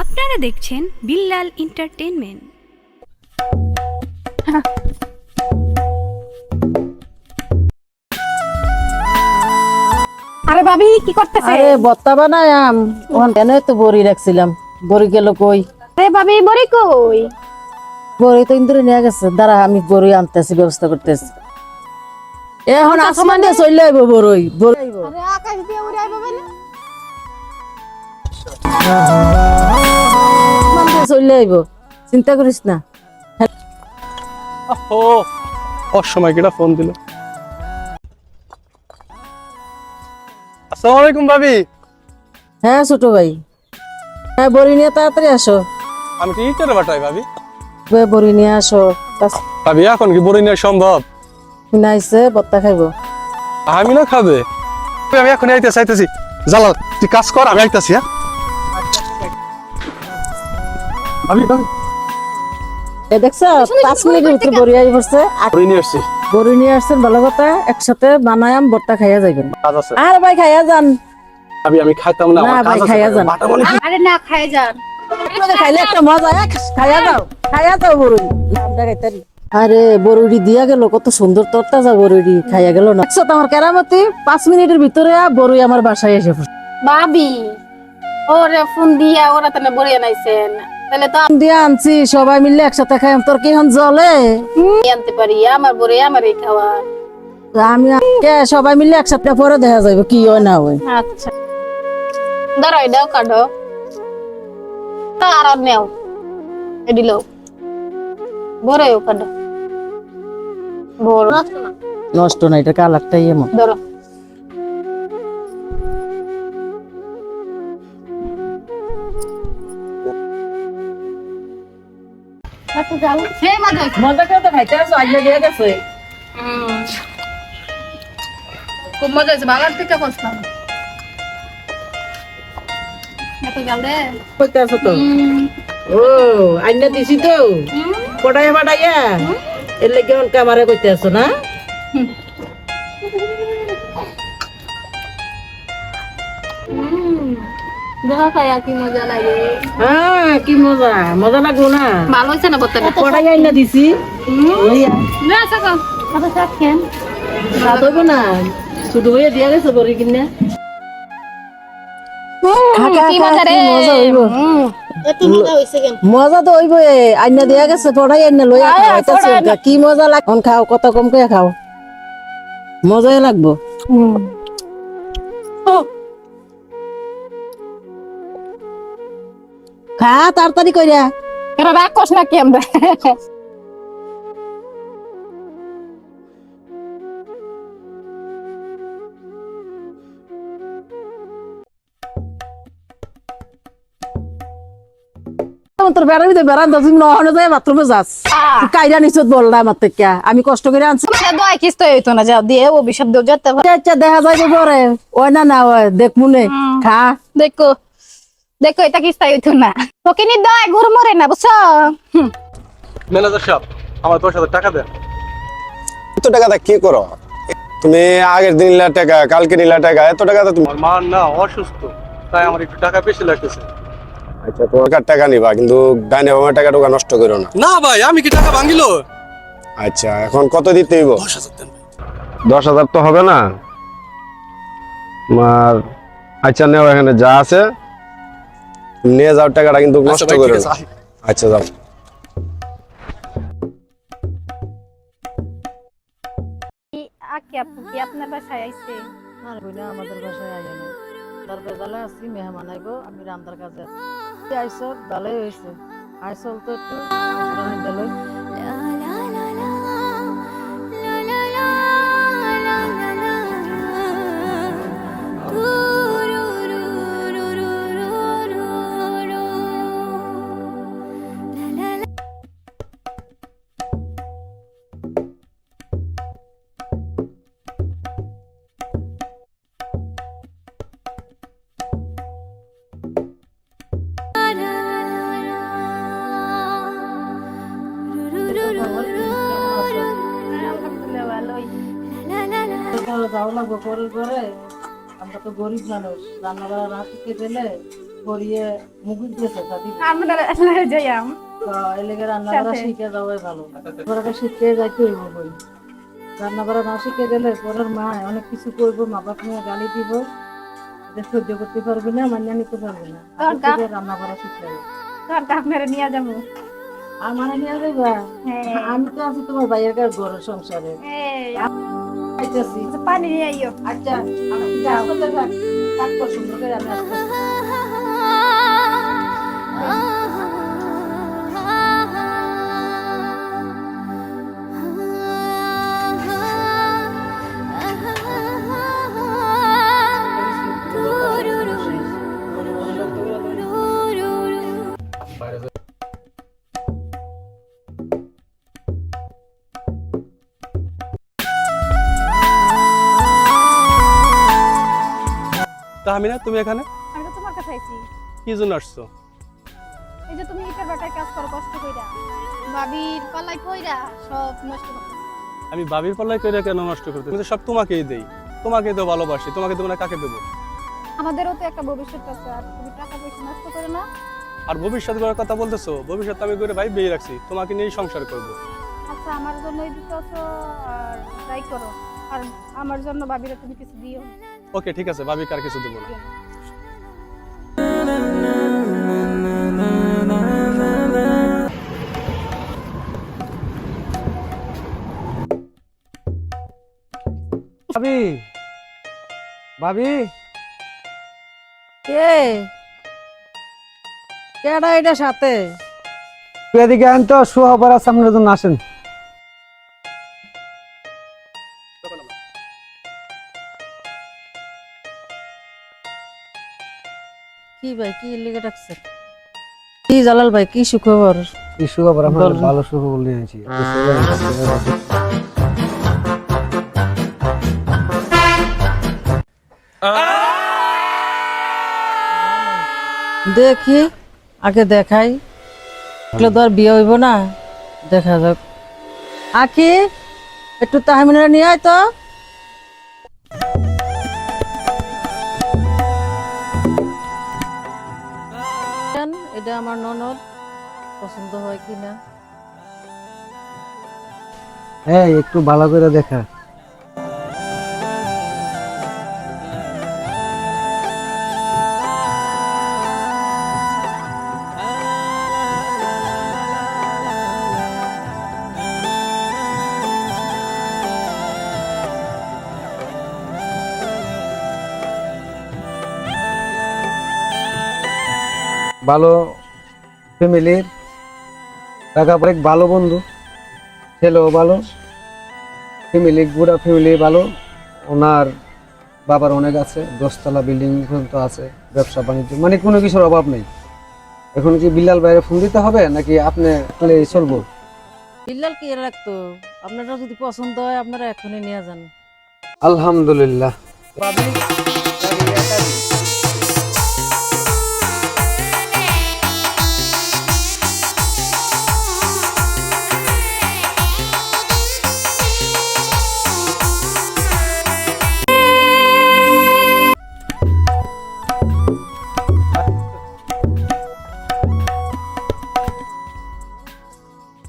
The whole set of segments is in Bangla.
আপনারা দেখছেন বিল্লাল এন্টারটেনমেন্ট আরে ভাবি কি করতেছে আরে বত্তা বানায়াম। ওখান কেন তো বড়ি রাখছিলাম? বড়ি গেল কই? আরে ভাবি বড়ি কই? বড়ি তো ইন্দুরে নিয়ে গেছে। দাঁড়া আমি বড়ি আনতেছি ব্যবস্থা করতেছি। এখন আসমান দিয়ে চলে আইব বড়ই আকাশ দিয়ে উড়ে আইবে মানে? চলে আইব। চিন্তা করিস না। ও অসময় কেটা ফোন দিল। আসসালামু আলাইকুম ভাবি। হ্যাঁ ছোট ভাই। হ্যাঁ বড়ি নিয়ে তাড়াতাড়ি আসো। আমি কি ইটারে বাটাই ভাবি? বড়ি নিয়ে আসো। ভাবি এখন কি বড়ি নেওয়া সম্ভব? নাইছে বত্তা খাইব। আমি না খাবে। আমি এখন আইতেছি আইতেছি। জালাল তুই কাজ কর আমি আইতেছি হ্যাঁ? এ দেখছ পাঁচ মিনিটের ভিতরে বড়ি আই পড়ছে। বড়ি নিয়ে আসছি। বড়ি নিয়ে আসছেন ভালো কথা একসাথে বানায়াম খাইয়া যাইবেন। কাজ আছে। আর ভাই খাইয়া যান। ভাবি আমি খাইতাম না না, আমার কাজ আছে খাইয়া যান। বাটা মানে আরে না খাই যান। আপনাদের খাইলে একটা মজা খাইয়া দাও খাইয়া দাও বড়ি। নামটা খাইতারি আরে বড়ি দিয়া গেল কত সুন্দর তরতাজা বড়ি খাইয়া গেল না। দেখছ তো আমার কেরামতি? পাঁচ মিনিটের ভিতরে বড়ি আমার বাসায় এসে। ভাবি ওরে ফোন দিয়া ওরা তাহলে বড়ি আনাইছেন। তাহলে তো দিয়া আনছি সবাই মিলে একসাথে খাই তোর কি এখন জলে? আনতে পারি আমার আমারই খাওয়া আমি কে সবাই মিলে একসাথে পরে দেখা যাবে কি হয় না হয়। আচ্ছা। ধরো এটাও কাটো। তা আর নেও। এডিল বড়ও কাটো। বড় নষ্ট না এটা কালারটাই এমন। ধরো। তো খাইতে আসো আইলে দিয়ে গেছে। খুব মজা হয়েছে বাগান থেকে করছিলাম এত গেলে কইতে তো? ও আইনা দিছি তো। পড়াইয়া বাড়াইয়া এর লেগে অনকা কামারে কইতে আছো না? দেখা খাইয়া কি মজা লাগে। হ্যাঁ কি মজা? মজা লাগল না? ভালো হয়েছে না বর্তমানে পড়াইয়া আইনা দিছি। না থাকো কত শাক খেন রাত হইব না। শুধু হইয়া দিয়া গেছে বড়ি কিনে। মজা রে মজা হইব? হুম। এত মজা হয়েছে কেন? মজা তো হইব আইনা দিয়া গেছে পড়াই আইনা না। কি মজা লাগ এখন খাও কত কম করে খাও। মজাই লাগবো। খা তাড়াতাড়ি কইরা। এরা রাগ করছ না কি আমরা? তখন তোর বেড়াবি তো বেড়ান তো তুমি নহনে যায় বাথরুমে যাস। তুই কাইরা নিছত বললা আমার থেকে। আমি কষ্ট করে আনছি। দোয়া কিস্ত হইতো না যাও দিয়ে ও বিষাদ দেও যেতে আচ্ছা দেখা যায় পরে। ওই না না মনে। খা। দেখো। দেখো এটা কিস্তা হইতো না? তোকে নি দয় গুড় মরে না বুঝছ। ম্যানেজার সাহেব আমার দশ হাজার টাকা দেন। এত টাকা টাকাটা কি করো? তুমি আগের দিন নিলা টাকা কালকে নিলা টাকা এত টাকাটা তুমি আমার মা না অসুস্থ তাই আমার একটু টাকা বেশি লাগতেছে। আচ্ছা তোমার টাকা নিবা কিন্তু ডাইনে বামে টাকা টুকা নষ্ট করো না। না ভাই আমি কি টাকা ভাঙিল? আচ্ছা এখন কত দিতে হইব? দশ হাজার। দশ তো হবে না। তোমার আচ্ছা নেও এখানে যা আছে। নিয়ে যাওয়ার টাকাটা কিন্তু আচ্ছা নষ্ট করে। আচ্ছা যাও। আকি আপু কি আপনার বাসায় আইছে? বইনা আমাদের বাসায় আইয়া না তার বেজালে আছি মেহমান আইব আমি রামদার কাছে আইস ভালোই হয়েছে আইসল তো একটু ভালোই যাওয়া লাগবো পরে পরে আমরা তো গরিব মানুষ রান্না বান্না না শিখে দিলে করিয়ে মুখি দিয়েছে দাদি আমরা যাইয়াম এলেগে রান্না করা শিখে যাওয়াই ভালো। ওরা শিখে যাইতে হইব বই। রান্না করা না শিখে গেলে পরের মা অনেক কিছু করব মা বাপ নিয়ে গালি দিব। সহ্য করতে পারবে না মান্য নিতে পারবে না। রান্না করা শিখতে হবে আপনারা নিয়ে যাব। আর মানে নিয়ে যাইবা? হ্যাঁ। আমি তো আছি তোমার কাছে ঘরের সংসারে। এই, আইতাছি আচ্ছা, পানি নিয়ে আইও। আচ্ছা আমি সুন্দর করে আমি তাহমিনা তুমি এখানে? আমি তো তোমার কাছে আইছি। কি জন্য আসছো? এই যে তুমি ইটার বাটায় কাজ করো কষ্ট কইরা। ভাবির পালাই কইরা সব নষ্ট করে। আমি বাবির পাল্লাই করে কেন নষ্ট করতে আমি তো সব তোমাকেই দেই। তোমাকে তো ভালোবাসি। তোমাকে দেবো না কাকে দেবো? আমাদেরও তো একটা ভবিষ্যৎ আছে আর তুমি টাকা পয়সা নষ্ট করে না। আর ভবিষ্যৎ করার কথা বলতেছো? ভবিষ্যৎ আমি করে ভাই বিয়ে রাখছি। তোমাকে নিয়েই সংসার করব। আচ্ছা আমার জন্য দিতে আছো আর ট্রাই করো। আর আমার জন্য ভাবিরা তুমি কিছু দিও। ওকে ঠিক আছে ভাবি কার কিছু দেবো না। ভাবি ভাবি। কে? কেডা এটা সাথে? এদিকে আন তো সামনের জন্য আসেন। কি ভাই কি লেগে কি জালাল ভাই কি সুখবর? সুহাবার আপনার বল। ভালো সুখবর নিয়ে আনছি দেখি আগে দেখাই। এগুলো তো আর বিয়ে হইব না দেখা যাক। আখি একটু তাহমিনা নিয়ে আয় তো। এটা আমার ননদ। পছন্দ হয় কিনা? হ্যাঁ একটু ভালো করে দেখা। ভালো ফ্যামিলির টাকা পরে ভালো বন্ধু। ছেলেও ভালো। ফ্যামিলি পুরা ফ্যামিলি ভালো। ওনার বাবার অনেক আছে দশতলা বিল্ডিং পর্যন্ত আছে ব্যবসা বাণিজ্য। মানে কোনো কিছুর অভাব নেই। এখন কি বিল্লাল বাইরে ফোন দিতে হবে নাকি আপনি আপনি চলবো? বিল্লাল কি রাখতো? আপনারা যদি পছন্দ হয় আপনারা এখনই নিয়ে যান। আলহামদুলিল্লাহ।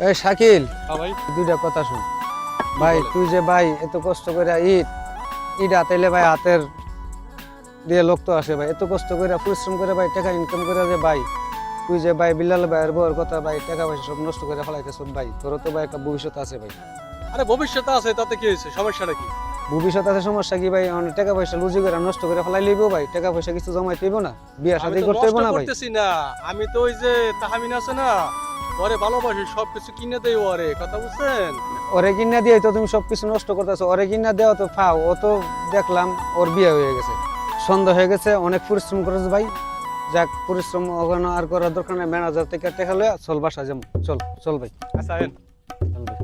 এই শাকিল হ্যাঁ দুইটা কথা শুন। ভাই তুই যে ভাই এত কষ্ট করে ইট ইট হাতাইলে ভাই হাতের দিয়ে লোক তো আসে ভাই। এত কষ্ট করে পরিশ্রম করে ভাই টাকা ইনকাম করে যে ভাই তুই যে ভাই বিল্লাল ভাইয়ের বউর কথা ভাই টাকা পয়সা সব নষ্ট করে ফেলাইতেছ ভাই তোর তো ভাই একটা ভবিষ্যৎ আছে ভাই। আরে ভবিষ্যতে আছে তাতে কি হয়েছে? সমস্যাটা কি ভবিষ্যৎ আছে সমস্যা কি ভাই? অনেক টাকা পয়সা লুজি করে নষ্ট করে ফেলাই লিবো ভাই টাকা পয়সা কিছু জমাই দিব না বিয়া তো করতে হইব না ভাই। করতেছি না আমি তো ওই যে তাহামিন আছে না ওরে ভালোবাসি সবকিছু কিনে দেই ওরে কথা বুঝছেন? ওরে কিনা দিয়ে তো তুমি সবকিছু নষ্ট করতেছো ওরে কিনা দেওয়া তো ফাও ও তো দেখলাম ওর বিয়ে হয়ে গেছে। সন্ধ্যা হয়ে গেছে অনেক পরিশ্রম করেছে ভাই। যাক পরিশ্রম ওখানে আর করার দরকার নেই ম্যানেজার থেকে টেকা লয়ে চল বাসা যাম চল চল ভাই। আচ্ছা আয়েন। চল ভাই।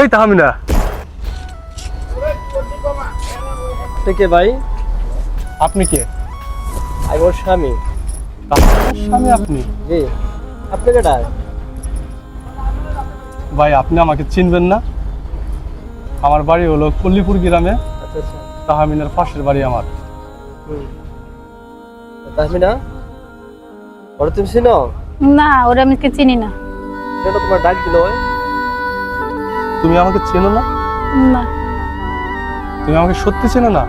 এই তাহামিনা থেকে ভাই? আপনি কে? আমি ওর স্বামী? স্বামী আপনি? জি। আপনি কেটা ভাই আপনি আমাকে চিনবেন না। আমার বাড়ি হলো কল্লিপুর গ্রামে। আচ্ছা আচ্ছা। পাশের বাড়ি আমার। হুম। তাহমিনা? ওরা তুমি চিনো? না ওরা আমি কে চিনি না। সেটা তোমার ডাক দিল তুমি আমাকে চেনো না? না। তুমি আমাকে সত্যি চেনো না?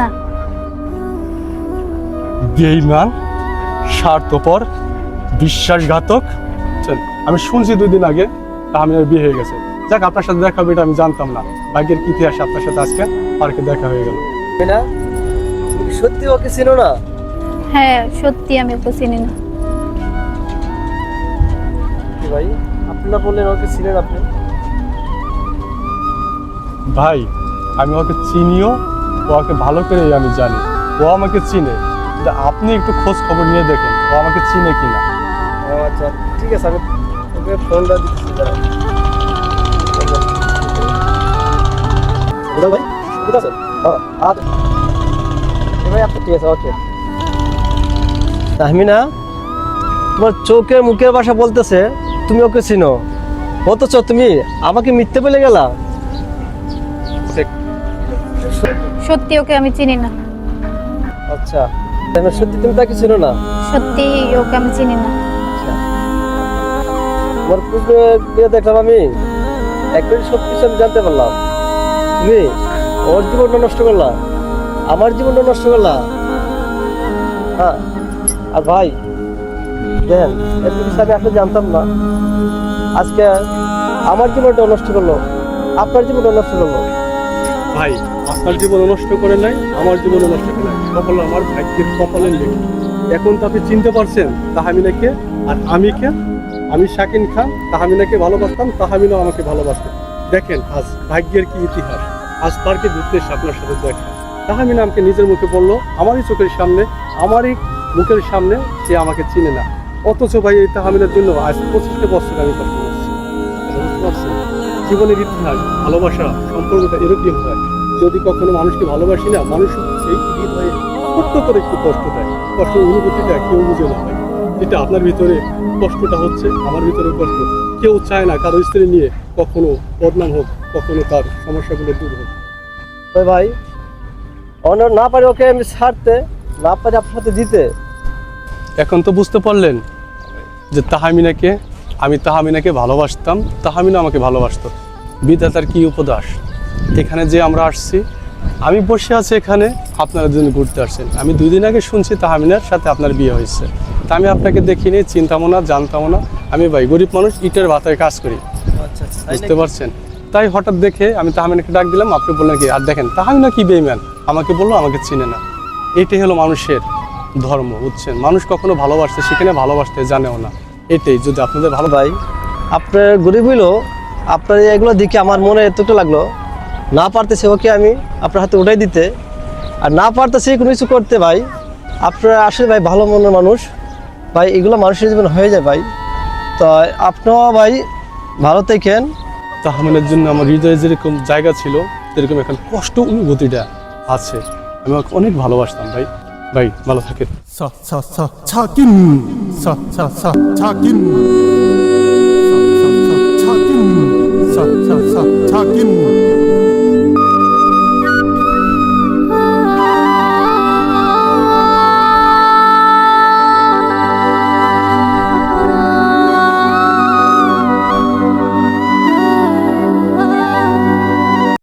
না। বেইমান স্বার্থপর বিশ্বাসঘাতক। চল, আমি শুনছি দুই দিন আগে তাহমিনের বিয়ে হয়ে গেছে। যাক আপনার সাথে দেখা হবে এটা আমি জানতাম না। ভাগ্যের ইতিহাস আপনার সাথে আজকে? পার্কে দেখা হয়ে গেল। সত্যি ওকে চিনো না? হ্যাঁ সত্যি আমি ওকে চিনি না। কি ভাই আপনারা বললেন ওকে চিনেন আপনি? ভাই আমি ওকে চিনিও ওকে ভালো করেই আমি জানি। ও আমাকে চিনে। আপনি একটু খোঁজ খবর নিয়ে দেখেন, ও আমাকে চিনে কিনা। ও আচ্ছা ঠিক আছে, আমি ওকে ফোনটা দিচ্ছি হ্যাঁ আচ্ছা। ঠিক আছে ওকে। তাহমিনা, তোমার চোখের মুখের ভাষা বলতেছে, তুমি ওকে চিনো। অথচ তুমি আমাকে মিথ্যে বলে গেলা। সত্যি ওকে আমি চিনি না। আচ্ছা তাহলে সত্যি তুমি তাকে চিনো না? সত্যি ওকে আমি চিনি না। তোমার পুজো গিয়ে দেখলাম আমি। একবারে সব কিছু আমি জানতে পারলাম। তুমি ওর জীবনটা নষ্ট করলা আমার জীবনটা নষ্ট করলা। হ্যাঁ আর ভাই দেখেন এত কিছু আমি আসলে জানতাম না। আজকে আমার জীবনটা নষ্ট করল আপনার জীবনটা নষ্ট করল। ভাই আপনার জীবন নষ্ট করে নাই, আমার জীবন নষ্ট করে নাই। সকল আমার ভাগ্যের কপালের লেখা। এখন তো আপনি চিনতে পারছেন, তাহামিনাকে, আর আমি কে আমি শাকিন খান, তাহামিনাকে ভালোবাসতাম, তাহামিনাও আমাকে ভালোবাসতেন দেখেন, আজ ভাগ্যের কি ইতিহাস। আজ পার্কে ঘুরতে এসে আপনার সাথে দেখা। তাহামিনা আমাকে নিজের মুখে বলল, আমারই চোখের সামনে, আমারই মুখের সামনে সে আমাকে চিনে না। অথচ ভাই, এই তাহামিনার জন্য আজ পঁচিশটা বছর আমি কষ্ট করছি। জীবনের ইতিহাস, ভালোবাসা, সম্পর্কটা এরকম হয়। যদি কখনো মানুষকে ভালোবাসি না মানুষ সেই হৃদয়ে ছোট্ট করে একটু কষ্ট দেয়। কষ্ট অনুভূতিটা কেউ বুঝে না হয় এটা আপনার ভিতরে কষ্টটা হচ্ছে আমার ভিতরে কষ্ট। কেউ চায় না কারও স্ত্রী নিয়ে কখনো বদনাম হোক কখনো তার সমস্যাগুলো দূর হোক। ভাই অন্য না পারি ওকে আমি ছাড়তে না পারি আপনার সাথে দিতে। এখন তো বুঝতে পারলেন যে তাহামিনাকে আমি তাহামিনাকে ভালোবাসতাম তাহামিনা আমাকে ভালোবাসতো। বিধাতার কি উপদাস এখানে যে আমরা আসছি, আমি বসে আছি এখানে, আপনারা দুজন ঘুরতে আসছেন। আমি দুই দিন আগে শুনছি তাহামিনার সাথে আপনার বিয়ে হয়েছে। তা আমি আপনাকে দেখিনি, চিন্তামো না জানতামও না। আমি ভাই, গরিব মানুষ, ইটের ভাতায় কাজ করি। বুঝতে পারছেন? তাই হঠাৎ দেখে আমি তাহামিনাকে ডাক দিলাম, আপনি বললেন কি, আর দেখেন, তাহামিনা কি বেইমান? আমাকে বলল, আমাকে চিনে না। এটাই হলো মানুষের ধর্ম, বুঝছেন? মানুষ কখনো ভালোবাসতে সেখানে ভালোবাসতে জানেও না। এটাই, যদি আপনাদের ভালো ভাই, আপনার গরিব হইল, আপনার এগুলো দেখে আমার মনে এতটা লাগল না পারতেছে ওকে আমি আপনার হাতে উঠাই দিতে। আর না পারতেছে কোনো কিছু করতে ভাই আপনারা আসলে ভাই ভালো মনের মানুষ। ভাই এগুলো মানুষের জীবন হয়ে যায় ভাই। তো আপনিও ভাই ভালো থাকেন। তাহামিনের জন্য আমার হৃদয়ে যেরকম জায়গা ছিল সেরকম এখন কষ্ট অনুভূতিটা আছে। আমি অনেক ভালোবাসতাম ভাই। ভাই ভালো থাকেন। 사,